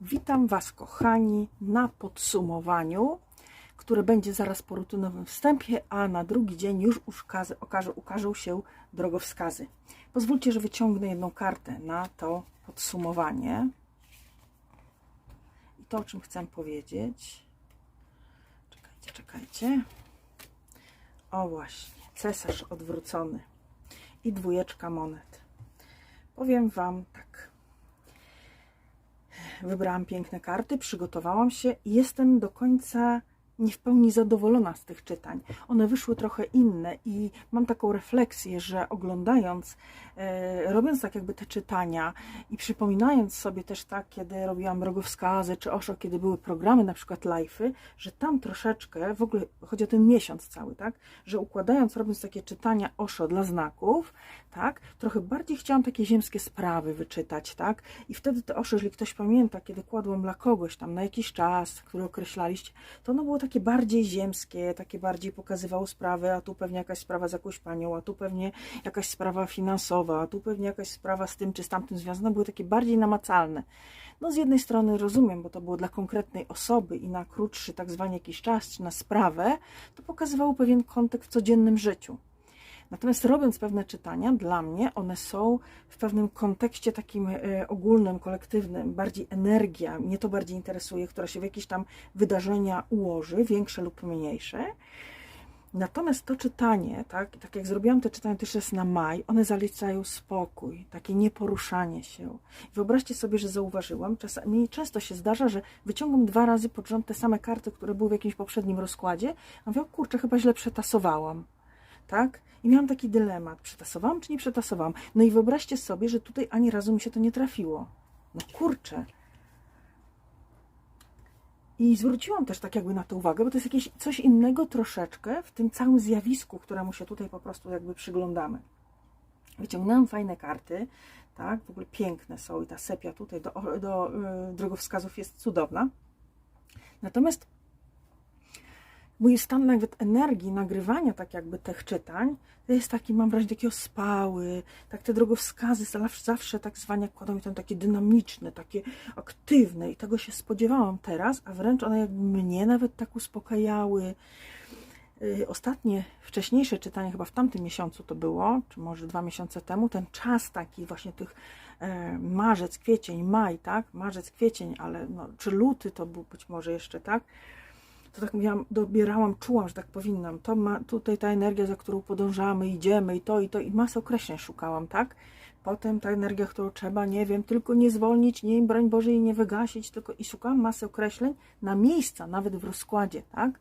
Witam Was, kochani, na podsumowaniu, które będzie zaraz po rutynowym wstępie, a na drugi dzień już ukaże, okaże, ukażą się drogowskazy. Pozwólcie, że wyciągnę jedną kartę na to podsumowanie. I to, o czym chcę powiedzieć. Czekajcie, czekajcie. O właśnie, cesarz odwrócony i dwójeczka monet. Powiem Wam tak. Wybrałam piękne karty, przygotowałam się i jestem do końca nie w pełni zadowolona z tych czytań. One wyszły trochę inne i mam taką refleksję, że oglądając, e, robiąc tak jakby te czytania i przypominając sobie też tak, kiedy robiłam drogowskazy czy oszo, kiedy były programy, na przykład live'y, że tam troszeczkę, w ogóle chodzi o ten miesiąc cały, tak, że układając, robiąc takie czytania oszo dla znaków, tak, trochę bardziej chciałam takie ziemskie sprawy wyczytać, tak, i wtedy te oszo, jeżeli ktoś pamięta, kiedy kładłam dla kogoś tam na jakiś czas, który określaliście, to ono było takie bardziej ziemskie, takie bardziej pokazywało sprawy, a tu pewnie jakaś sprawa z jakąś panią, a tu pewnie jakaś sprawa finansowa, a tu pewnie jakaś sprawa z tym czy z tamtym związana, były takie bardziej namacalne. No z jednej strony rozumiem, bo to było dla konkretnej osoby i na krótszy tak zwany jakiś czas, czy na sprawę, to pokazywało pewien kontekst w codziennym życiu. Natomiast robiąc pewne czytania, dla mnie one są w pewnym kontekście takim e, ogólnym, kolektywnym, bardziej energia, mnie to bardziej interesuje, która się w jakieś tam wydarzenia ułoży, większe lub mniejsze. Natomiast to czytanie, tak, tak jak zrobiłam te czytania też jest na maj, one zalicają spokój, takie nieporuszanie się. Wyobraźcie sobie, że zauważyłam, czasami często się zdarza, że wyciągam dwa razy pod rząd te same karty, które były w jakimś poprzednim rozkładzie, a mówię, kurczę, chyba źle przetasowałam tak? I miałam taki dylemat, przetasowałam czy nie przetasowałam. No i wyobraźcie sobie, że tutaj ani razu mi się to nie trafiło. No kurczę. I zwróciłam też tak jakby na to uwagę, bo to jest jakieś coś innego troszeczkę w tym całym zjawisku, któremu się tutaj po prostu jakby przyglądamy. Wyciągnęłam fajne karty, tak, w ogóle piękne są i ta sepia tutaj do, do yy, drogowskazów jest cudowna. Natomiast mój stan nawet energii nagrywania tak jakby tych czytań jest taki, mam wrażenie, takiego spały, tak te drogowskazy zawsze tak zwane kładą mi tam takie dynamiczne, takie aktywne i tego się spodziewałam teraz, a wręcz one jakby mnie nawet tak uspokajały. Yy, ostatnie, wcześniejsze czytanie, chyba w tamtym miesiącu to było, czy może dwa miesiące temu, ten czas taki właśnie tych e, marzec, kwiecień, maj, tak? Marzec, kwiecień, ale no, czy luty to był być może jeszcze, tak? To tak mówiłam, dobierałam, czułam, że tak powinnam. To ma tutaj ta energia, za którą podążamy, idziemy i to, i to, i masę określeń szukałam, tak? Potem ta energia, którą trzeba, nie wiem, tylko nie zwolnić, nie, broń Boże, jej nie wygasić, tylko i szukałam masy określeń na miejsca, nawet w rozkładzie, tak?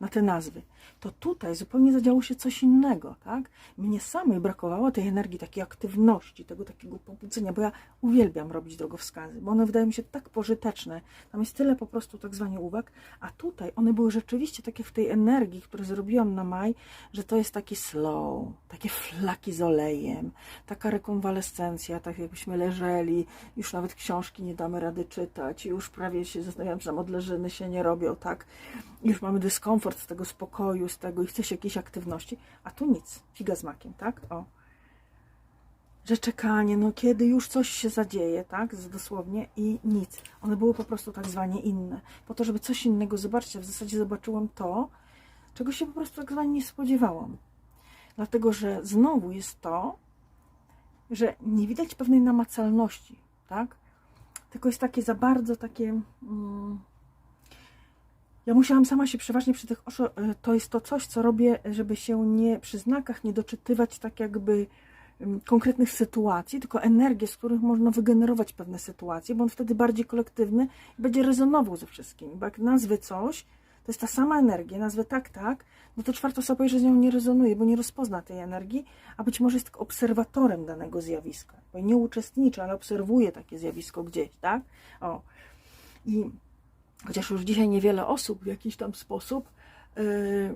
Na te nazwy, to tutaj zupełnie zadziało się coś innego, tak? Mnie samej brakowało tej energii, takiej aktywności, tego takiego pobudzenia, bo ja uwielbiam robić drogowskazy, bo one wydają mi się tak pożyteczne. Tam jest tyle po prostu tak zwanie uwag, a tutaj one były rzeczywiście takie w tej energii, które zrobiłam na maj, że to jest taki slow, takie flaki z olejem, taka rekonwalescencja, tak jakbyśmy leżeli, już nawet książki nie damy rady czytać, już prawie się zastanawiam, że modleżyny się nie robią, tak? Już mamy dyskomfort z tego spokoju, z tego i chce się jakiejś aktywności, a tu nic, figa z makiem, tak? O. Że czekanie, no kiedy już coś się zadzieje, tak? Dosłownie i nic. One były po prostu tak zwanie inne. Po to, żeby coś innego zobaczyć, a w zasadzie zobaczyłam to, czego się po prostu tak zwanie nie spodziewałam. Dlatego, że znowu jest to, że nie widać pewnej namacalności, tak? Tylko jest takie za bardzo takie... Mm, ja musiałam sama się przeważnie przy tych oszo, e, to jest to coś, co robię, żeby się nie przy znakach nie doczytywać tak jakby konkretnych sytuacji, tylko energię, z których można wygenerować pewne sytuacje, bo on wtedy bardziej kolektywny będzie rezonował ze wszystkim. Bo jak nazwy coś, to jest ta sama energia, nazwę tak, tak, no to czwarta osoba już z nią nie rezonuje, bo nie rozpozna tej energii, a być może jest tylko obserwatorem danego zjawiska, bo nie uczestniczy, ale obserwuje takie zjawisko gdzieś, tak? O. I chociaż już dzisiaj niewiele osób w jakiś tam sposób yy,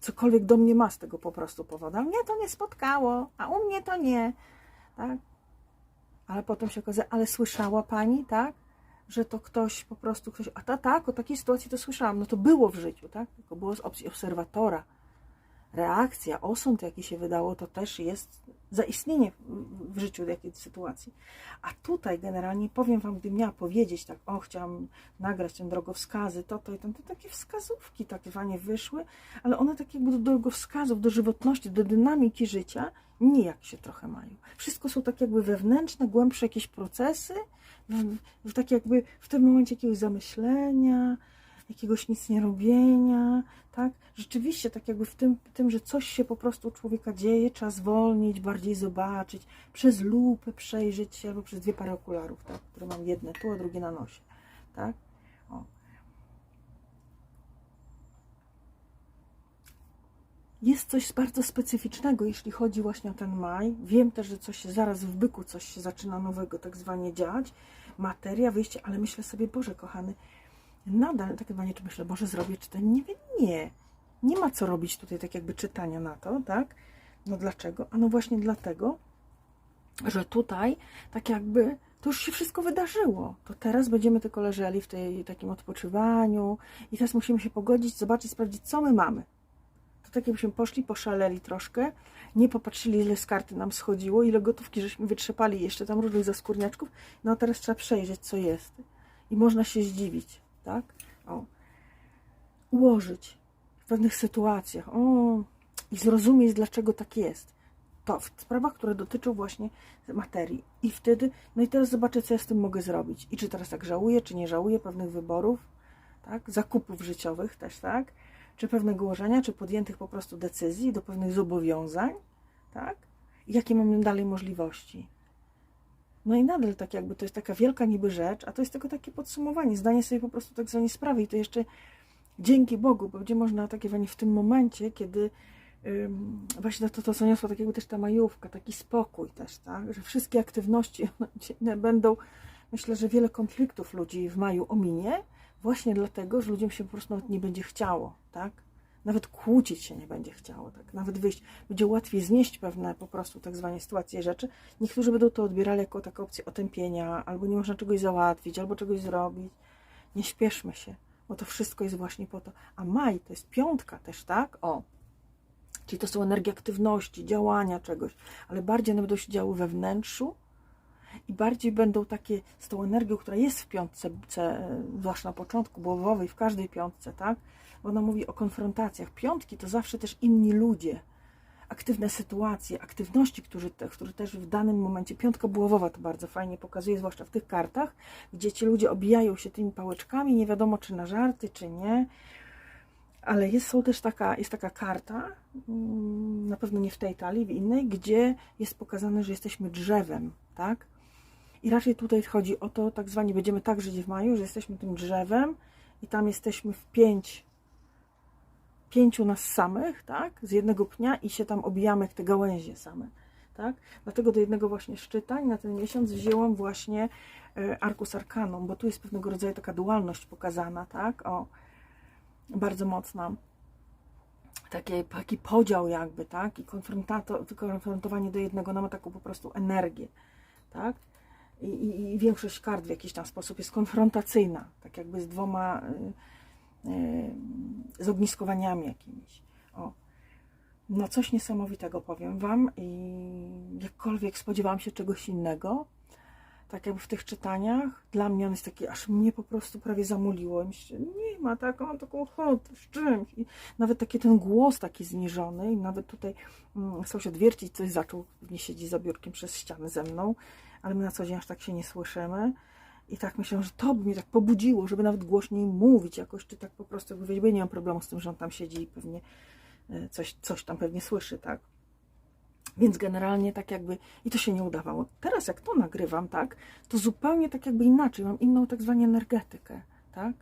cokolwiek do mnie ma z tego po prostu powodu. Mnie to nie spotkało, a u mnie to nie. Tak? Ale potem się okazuje, ale słyszała pani, tak? Że to ktoś po prostu, ktoś, a ta, tak, o takiej sytuacji to słyszałam. No to było w życiu, tak? Tylko było z opcji obserwatora. Reakcja, osąd, jaki się wydało, to też jest zaistnienie w- życiu jakiejś sytuacji. A tutaj generalnie powiem Wam, gdybym miała powiedzieć tak, o chciałam nagrać ten drogowskazy, to, to i to, to takie wskazówki tak zwanie wyszły, ale one tak jakby do drogowskazów, do żywotności, do dynamiki życia nijak się trochę mają. Wszystko są tak jakby wewnętrzne, głębsze jakieś procesy, w, w tak jakby w tym momencie jakiegoś zamyślenia, jakiegoś nic nie robienia, tak? Rzeczywiście tak jakby w tym, tym, że coś się po prostu u człowieka dzieje, trzeba zwolnić, bardziej zobaczyć, przez lupę przejrzeć się, albo przez dwie pary okularów, tak? Które mam jedne tu, a drugie na nosie, tak? O. Jest coś bardzo specyficznego, jeśli chodzi właśnie o ten maj. Wiem też, że coś się zaraz w byku coś się zaczyna nowego tak zwanie dziać. Materia, wyjście, ale myślę sobie, Boże kochany, nadal tak chyba nie czy myślę, Boże zrobię czytanie. Nie wiem, nie. Nie ma co robić tutaj tak jakby czytania na to, tak? No dlaczego? A no właśnie dlatego, że tutaj tak jakby to już się wszystko wydarzyło. To teraz będziemy tylko leżeli w tej takim odpoczywaniu i teraz musimy się pogodzić, zobaczyć, sprawdzić, co my mamy. To tak jakbyśmy poszli, poszaleli troszkę, nie popatrzyli, ile z karty nam schodziło, ile gotówki żeśmy wytrzepali, jeszcze tam różnych zaskórniaczków. No a teraz trzeba przejrzeć, co jest. I można się zdziwić, tak? O. Ułożyć w pewnych sytuacjach. O. I zrozumieć, dlaczego tak jest. To w sprawach, które dotyczą właśnie materii. I wtedy, no i teraz zobaczę, co ja z tym mogę zrobić. I czy teraz tak żałuję, czy nie żałuję pewnych wyborów, tak? Zakupów życiowych też, tak? czy pewnego ułożenia, czy podjętych po prostu decyzji do pewnych zobowiązań, tak? I jakie mamy dalej możliwości. No i nadal tak jakby to jest taka wielka niby rzecz, a to jest tylko takie podsumowanie, zdanie sobie po prostu tak zwanej sprawy i to jeszcze dzięki Bogu, bo będzie można takie właśnie w tym momencie, kiedy ym, właśnie to, to, co niosła tak jakby też ta majówka, taki spokój też, tak? Że wszystkie aktywności będą, myślę, że wiele konfliktów ludzi w maju ominie, właśnie dlatego, że ludziom się po prostu nawet nie będzie chciało, tak? Nawet kłócić się nie będzie chciało, tak? Nawet wyjść. Będzie łatwiej znieść pewne po prostu tak zwane sytuacje, rzeczy. Niektórzy będą to odbierali jako taką opcję otępienia, albo nie można czegoś załatwić, albo czegoś zrobić. Nie śpieszmy się, bo to wszystko jest właśnie po to. A maj to jest piątka też, tak? O. Czyli to są energie aktywności, działania czegoś, ale bardziej one będą się działy we wnętrzu, i bardziej będą takie z tą energią, która jest w piątce, ce- zwłaszcza na początku, głowowej, w każdej piątce, tak? Bo ona mówi o konfrontacjach. Piątki to zawsze też inni ludzie, aktywne sytuacje, aktywności, które, te, które też w danym momencie, piątka buławowa to bardzo fajnie pokazuje, zwłaszcza w tych kartach, gdzie ci ludzie obijają się tymi pałeczkami, nie wiadomo czy na żarty, czy nie. Ale jest, są też taka, jest taka karta, mm, na pewno nie w tej talii, w innej, gdzie jest pokazane, że jesteśmy drzewem, tak? I raczej tutaj chodzi o to, tak zwanie będziemy tak żyć w maju, że jesteśmy tym drzewem i tam jesteśmy w pięć, pięciu nas samych, tak? Z jednego pnia i się tam obijamy jak te gałęzie same, tak? Dlatego do jednego właśnie z czytań na ten miesiąc wzięłam właśnie e, Arcus Arcanum, bo tu jest pewnego rodzaju taka dualność pokazana, tak? O, bardzo mocna. Taki podział jakby, tak? I konfrontowanie do jednego, no ma taką po prostu energię, tak? i, i, i większość kart w jakiś tam sposób jest konfrontacyjna, tak jakby z dwoma y, z ogniskowaniami jakimiś. O. No coś niesamowitego powiem Wam i jakkolwiek spodziewałam się czegoś innego, tak jakby w tych czytaniach, dla mnie on jest taki, aż mnie po prostu prawie zamuliło. Myślę, nie ma tak, mam taką ochotę z czymś. I nawet taki ten głos taki zniżony i nawet tutaj mm, sąsiad wiercić coś zaczął, nie siedzi za biurkiem przez ścianę ze mną, ale my na co dzień aż tak się nie słyszymy. I tak myślę, że to by mnie tak pobudziło, żeby nawet głośniej mówić jakoś, czy tak po prostu jakby wiedzieć, bo nie mam problemu z tym, że on tam siedzi i pewnie e, coś, coś tam pewnie słyszy, tak? Więc generalnie tak jakby, i to się nie udawało. Teraz jak to nagrywam, tak, to zupełnie tak jakby inaczej, mam inną tak zwaną energetykę, tak?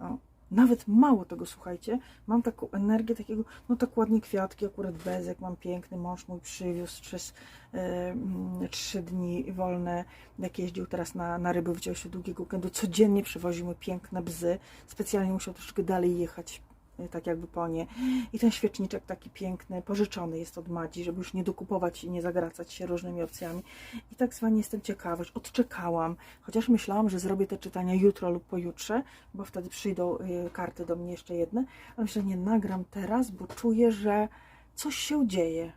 O. Nawet mało tego, słuchajcie, mam taką energię takiego, no tak ładnie kwiatki, akurat bezek, mam piękny, mąż mój przywiózł przez e, mm, trzy dni wolne, jak jeździł teraz na, na ryby, wziął się długiego weekendu, codziennie przywoził mi piękne bzy, specjalnie musiał troszeczkę dalej jechać, e, tak jakby po nie. I ten świeczniczek taki piękny, pożyczony jest od Madzi, żeby już nie dokupować i nie zagracać się różnymi opcjami. I tak zwanie jestem ciekawa, odczekałam, chociaż myślałam, że zrobię te czytania jutro lub pojutrze, bo wtedy przyjdą y, karty do mnie jeszcze jedne, ale myślę, że nie nagram teraz, bo czuję, że coś się dzieje.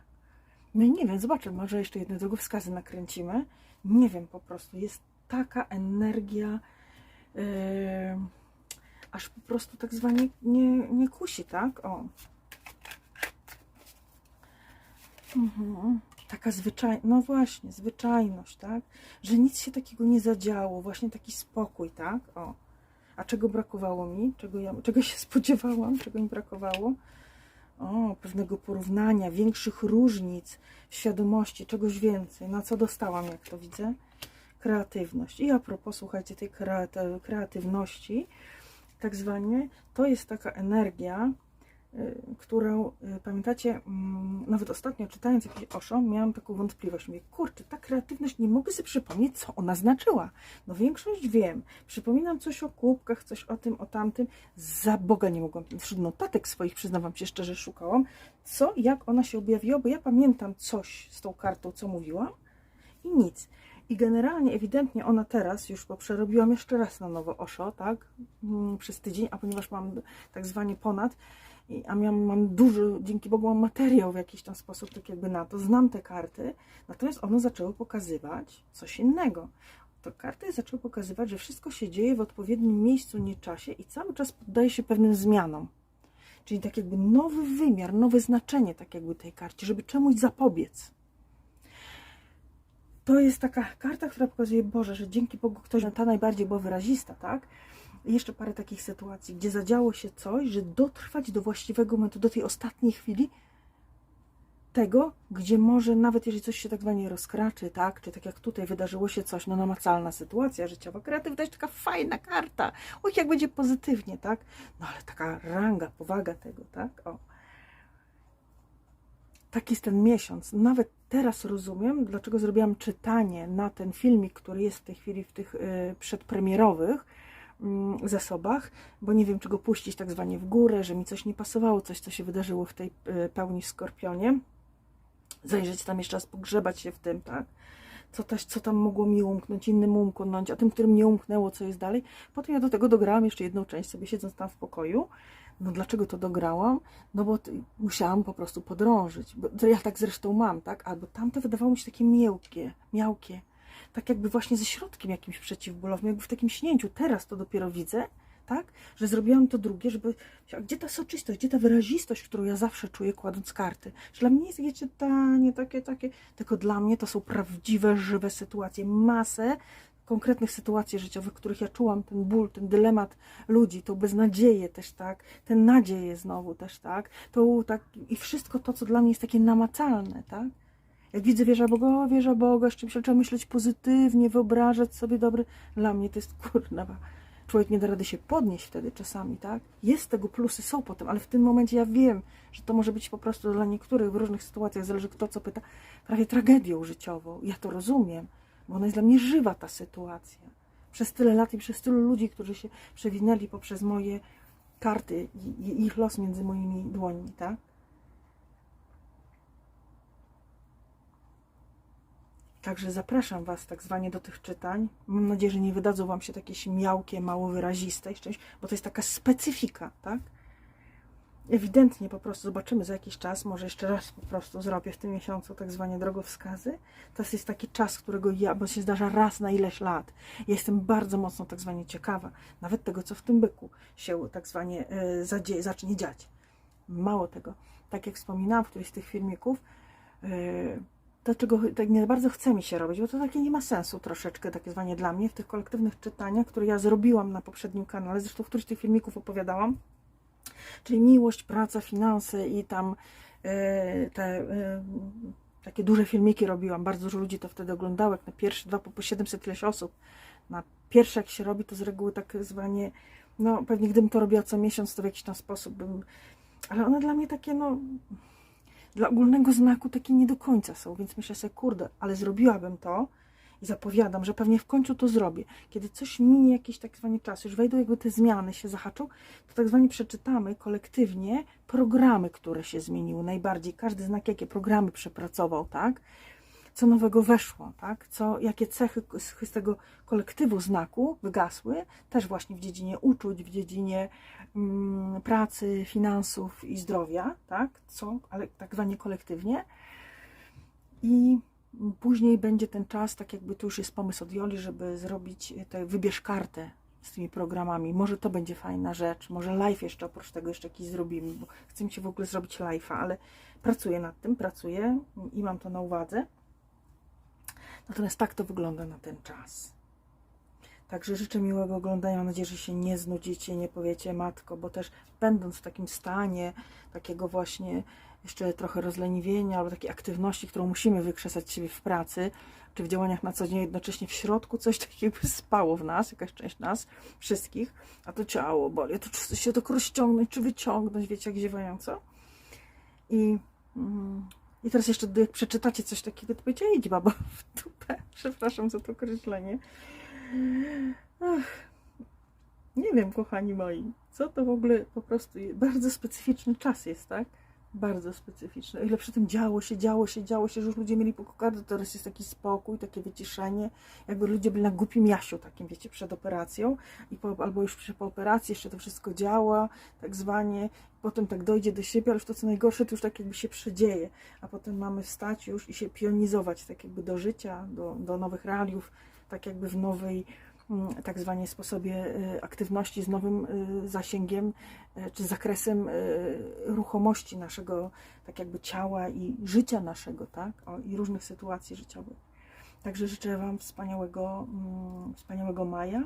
No i nie wiem, zobaczę, może jeszcze jedne drogowskazy nakręcimy. Nie wiem, po prostu jest taka energia, yy, aż po prostu tak zwanie nie, nie kusi, tak? O. Mhm. Taka zwyczajność, no właśnie, zwyczajność, tak? Że nic się takiego nie zadziało, właśnie taki spokój, tak? O. A czego brakowało mi? Czego, ja, czego się spodziewałam? Czego mi brakowało? O, pewnego porównania, większych różnic świadomości, czegoś więcej. Na co dostałam, jak to widzę? Kreatywność. I a propos, słuchajcie, tej kreaty- kreatywności, tak zwanie, to jest taka energia, y, którą, y, pamiętacie, mm, nawet ostatnio czytając jakiś Osho, miałam taką wątpliwość. Mówię, kurczę, ta kreatywność, nie mogę sobie przypomnieć, co ona znaczyła. No większość wiem. Przypominam coś o kubkach, coś o tym, o tamtym. Za Boga nie mogłam, wśród notatek swoich, przyznawam się szczerze, szukałam, co, jak ona się objawiła, bo ja pamiętam coś z tą kartą, co mówiłam i nic. I generalnie, ewidentnie ona teraz, już bo przerobiłam jeszcze raz na nowo Osho, tak, mm, przez tydzień, a ponieważ mam tak zwanie ponad, a miałam, mam dużo, dzięki Bogu mam materiał w jakiś tam sposób, tak jakby na to, znam te karty, natomiast one zaczęły pokazywać coś innego. To karty zaczęły pokazywać, że wszystko się dzieje w odpowiednim miejscu, nie czasie i cały czas poddaje się pewnym zmianom. Czyli tak jakby nowy wymiar, nowe znaczenie tak jakby tej karcie, żeby czemuś zapobiec to jest taka karta, która pokazuje, Boże, że dzięki Bogu ktoś, ta najbardziej była wyrazista, tak? I jeszcze parę takich sytuacji, gdzie zadziało się coś, że dotrwać do właściwego momentu, do tej ostatniej chwili tego, gdzie może nawet jeżeli coś się tak zwanie rozkraczy, tak? Czy tak jak tutaj wydarzyło się coś, no namacalna sytuacja życiowa, kreatywność, taka fajna karta. Oj, jak będzie pozytywnie, tak? No ale taka ranga, powaga tego, tak? O tak jest ten miesiąc. Nawet teraz rozumiem, dlaczego zrobiłam czytanie na ten filmik, który jest w tej chwili w tych y, przedpremierowych mm, zasobach, bo nie wiem, czy go puścić tak zwanie w górę, że mi coś nie pasowało, coś, co się wydarzyło w tej y, pełni w Skorpionie. Zajrzeć tam jeszcze raz, pogrzebać się w tym, tak? Co, też, co tam mogło mi umknąć, innym umknąć, a tym, którym nie umknęło, co jest dalej. Potem ja do tego dograłam jeszcze jedną część, sobie siedząc tam w pokoju. No dlaczego to dograłam? No bo musiałam po prostu podrążyć. Bo ja tak zresztą mam, tak? Albo tamte wydawało mi się takie miękkie, miałkie. Tak jakby właśnie ze środkiem jakimś przeciwbólowym, jakby w takim śnięciu. Teraz to dopiero widzę, tak? Że zrobiłam to drugie, żeby... A gdzie ta soczystość, gdzie ta wyrazistość, którą ja zawsze czuję kładąc karty? Że dla mnie jest takie czytanie, takie, takie... Tylko dla mnie to są prawdziwe, żywe sytuacje. Masę konkretnych sytuacji życiowych, w których ja czułam ten ból, ten dylemat ludzi, tą beznadzieję też, tak, ten nadzieję znowu też, tak, to tak, i wszystko to, co dla mnie jest takie namacalne, tak. Jak widzę wieża Boga, wieża Boga, z czymś trzeba myśleć pozytywnie, wyobrażać sobie dobry, dla mnie to jest kurna, człowiek nie da rady się podnieść wtedy czasami, tak? Jest tego plusy, są potem, ale w tym momencie ja wiem, że to może być po prostu dla niektórych w różnych sytuacjach, zależy kto co pyta, prawie tragedią życiową. Ja to rozumiem, bo ona jest dla mnie żywa ta sytuacja. Przez tyle lat i przez tylu ludzi, którzy się przewinęli poprzez moje karty i ich los między moimi dłońmi, tak? Także zapraszam Was tak zwanie do tych czytań. Mam nadzieję, że nie wydadzą Wam się takie śmiałkie, mało wyraziste, bo to jest taka specyfika, tak? Ewidentnie po prostu zobaczymy za jakiś czas, może jeszcze raz po prostu zrobię w tym miesiącu tak zwane drogowskazy. To jest taki czas, którego ja, bo się zdarza raz na ileś lat. Ja jestem bardzo mocno tak zwanie ciekawa, nawet tego, co w tym byku się tak zwanie zadzie, zacznie dziać. Mało tego, tak jak wspominałam w którymś z tych filmików, y, to czego tak nie bardzo chce mi się robić, bo to takie nie ma sensu troszeczkę, takie zwanie dla mnie, w tych kolektywnych czytaniach, które ja zrobiłam na poprzednim kanale, zresztą w którymś z tych filmików opowiadałam, czyli miłość, praca, finanse i tam e, te e, takie duże filmiki robiłam. Bardzo dużo ludzi to wtedy oglądało, jak na pierwsze dwa po, po 700 ileś osób. Na pierwsze jak się robi, to z reguły tak zwanie, no pewnie gdybym to robiła co miesiąc, to w jakiś tam sposób bym, ale one dla mnie takie no dla ogólnego znaku takie nie do końca są, więc myślę sobie, kurde, ale zrobiłabym to i zapowiadam, że pewnie w końcu to zrobię. Kiedy coś minie jakiś tak zwany czas, już wejdą jakby te zmiany się zahaczą, to tak zwanie przeczytamy kolektywnie programy, które się zmieniły najbardziej. Każdy znak, jakie programy przepracował, tak? Co nowego weszło, tak? Co, jakie cechy z, z tego kolektywu znaku wygasły, też właśnie w dziedzinie uczuć, w dziedzinie mm, pracy, finansów i zdrowia, tak? Co, ale tak zwanie kolektywnie. I później będzie ten czas, tak jakby tu już jest pomysł od Joli, żeby zrobić te, wybierz kartę z tymi programami. Może to będzie fajna rzecz, może live jeszcze oprócz tego jeszcze jakiś zrobimy, bo chcę mi się w ogóle zrobić live'a, ale pracuję nad tym, pracuję i mam to na uwadze. Natomiast tak to wygląda na ten czas. Także życzę miłego oglądania. Mam nadzieję, że się nie znudzicie, nie powiecie matko, bo też będąc w takim stanie, takiego właśnie jeszcze trochę rozleniwienia albo takiej aktywności, którą musimy wykrzesać siebie w pracy, czy w działaniach na co dzień, jednocześnie w środku coś takiego spało w nas, jakaś część nas, wszystkich, a to ciało boli, to czy się to rozciągnąć, czy wyciągnąć, wiecie, jak ziewająco. I, mm, I teraz jeszcze, jak przeczytacie coś takiego, to powiecie, idź baba w dupę. Przepraszam za to określenie. Ach, nie wiem, kochani moi, co to w ogóle po prostu bardzo specyficzny czas jest, tak? Bardzo specyficzny. O ile przy tym działo się, działo się, działo się, że już ludzie mieli po kokardę, teraz jest taki spokój, takie wyciszenie, jakby ludzie byli na głupim jasiu takim, wiecie, przed operacją i po, albo już po operacji jeszcze to wszystko działa, tak zwanie, potem tak dojdzie do siebie, ale już to co najgorsze, to już tak jakby się przedzieje, a potem mamy wstać już i się pionizować tak jakby do życia, do, do nowych realiów, tak jakby w nowej tak zwanie sposobie y, aktywności z nowym y, zasięgiem y, czy zakresem ruchomości naszego tak jakby ciała i życia naszego, tak? O, I różnych sytuacji życiowych. Także życzę Wam wspaniałego, mm, wspaniałego maja,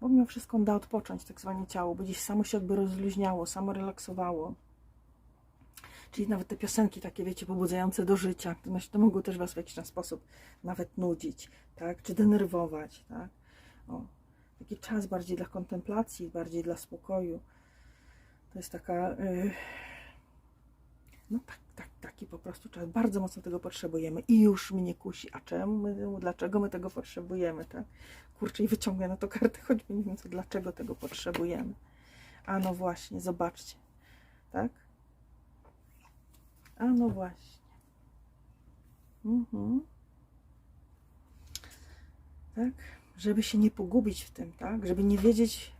bo mimo wszystko da odpocząć tak zwanie ciało, bo gdzieś samo się jakby rozluźniało, samo relaksowało. Czyli nawet te piosenki takie, wiecie, pobudzające do życia, to mogą też Was w jakiś sposób nawet nudzić, tak? Czy denerwować, tak? O, taki czas bardziej dla kontemplacji, bardziej dla spokoju. To jest taka, yy, no tak, tak, taki po prostu czas. Bardzo mocno tego potrzebujemy i już mnie kusi. A czemu my, dlaczego my tego potrzebujemy, tak? Kurczę, i wyciągnę na to kartę, choćby nie wiem co, dlaczego tego potrzebujemy. A no właśnie, zobaczcie, tak? A no właśnie. Mhm. Tak? Żeby się nie pogubić w tym, tak? Żeby nie wiedzieć,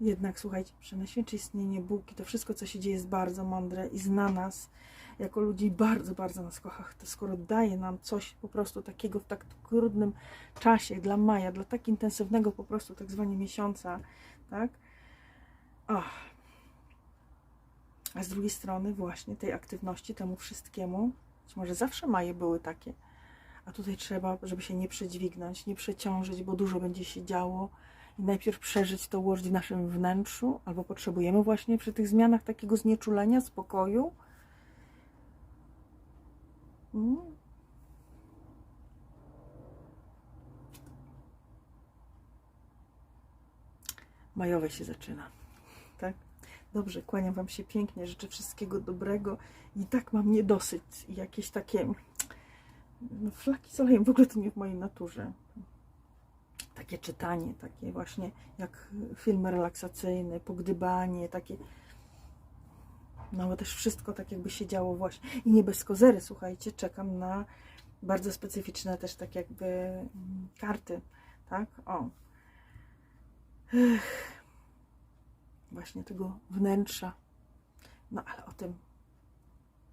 jednak słuchajcie, przenajświętsze istnienie Bóg i to wszystko, co się dzieje, jest bardzo mądre i zna nas jako ludzi bardzo, bardzo nas kocha. To skoro daje nam coś po prostu takiego w tak trudnym czasie dla maja, dla tak intensywnego po prostu tak zwanie miesiąca, tak? A z drugiej strony właśnie tej aktywności, temu wszystkiemu, być może zawsze maje były takie, a tutaj trzeba, żeby się nie przedźwignąć, nie przeciążyć, bo dużo będzie się działo i najpierw przeżyć to ułożyć w naszym wnętrzu, albo potrzebujemy właśnie przy tych zmianach takiego znieczulenia, spokoju. Mm. Majowe się zaczyna, tak? Dobrze, kłaniam Wam się pięknie, życzę wszystkiego dobrego i tak mam niedosyt i jakieś takie no, flaki z olejem, w ogóle to nie w mojej naturze. Takie czytanie, takie właśnie jak film relaksacyjny, pogdybanie, takie no ale też wszystko tak jakby się działo właśnie. I nie bez kozery, słuchajcie, czekam na bardzo specyficzne też tak jakby mm, karty, tak? O. Ech właśnie tego wnętrza. No ale o tym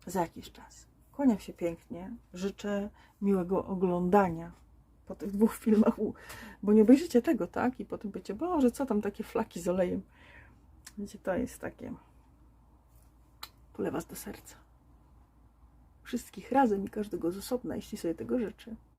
za jakiś czas. Kłaniam się pięknie. Życzę miłego oglądania po tych dwóch filmach, bo nie obejrzycie tego, tak? I potem będziecie, Boże, co tam takie flaki z olejem. Wiecie, to jest takie polewa do serca. Wszystkich razem i każdego z osobna, jeśli sobie tego życzy.